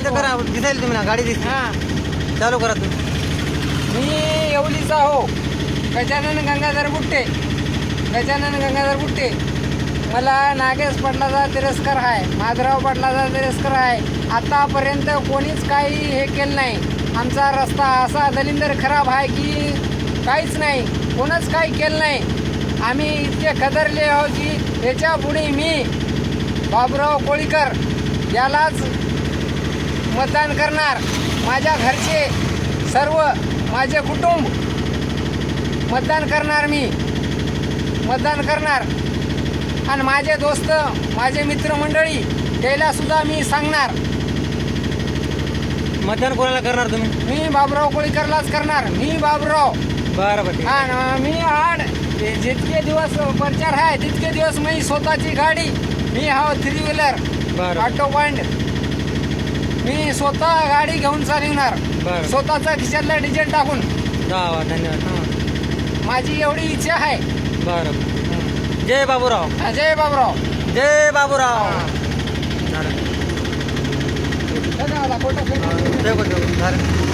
इथं करा दिसायला तुम्ही ना गाडी दिसते. हा. चालू करा तुम्ही. मी येवलीचा हो. गजानन गंगाधर बुट्टे. गजानन गंगाधर बुट्टे. मला नागेश पाटलाचा तिरस्कार आहे माधवराव पाटलाचा तिरस्कार आहे. आतापर्यंत कोणीच काही हे केलं नाही. आमचा रस्ता असा दलिंदर खराब आहे की काहीच नाही. कोणच काही केलं नाही. आम्ही इतके कदरले आहो की याच्यापुढे मी बाबुराव कोळीकर यालाच मतदान करणार माझ्या घरचे सर्व माझे कुटुंब. मतदान करणार मी. मतदान करणार. आणि माझे दोस्त माझे मित्रमंडळी त्याला सुद्धा मी सांगणार. मतदान कोणाला करणार तुम्ही? मी बाबुराव कोळीकरलाच करणार. मी बाबुराव. बरं बरं. आणि मी आड. जितके दिवस प्रचार आहे तितके दिवस मी स्वतःची गाडी. मी हा थ्री व्हीलर बरं ऑटो पॉइंट मी स्वतः गाडी घेऊन चालवणार. बरं. स्वतःचा खिशातला डिझेल टाकून. वा धन्यवाद. माझी एवढी इच्छा आहे. बरं. जय बाबूराव. जय बाबुराव. जय बाबूराव. झालं. धन्यवाद झालं.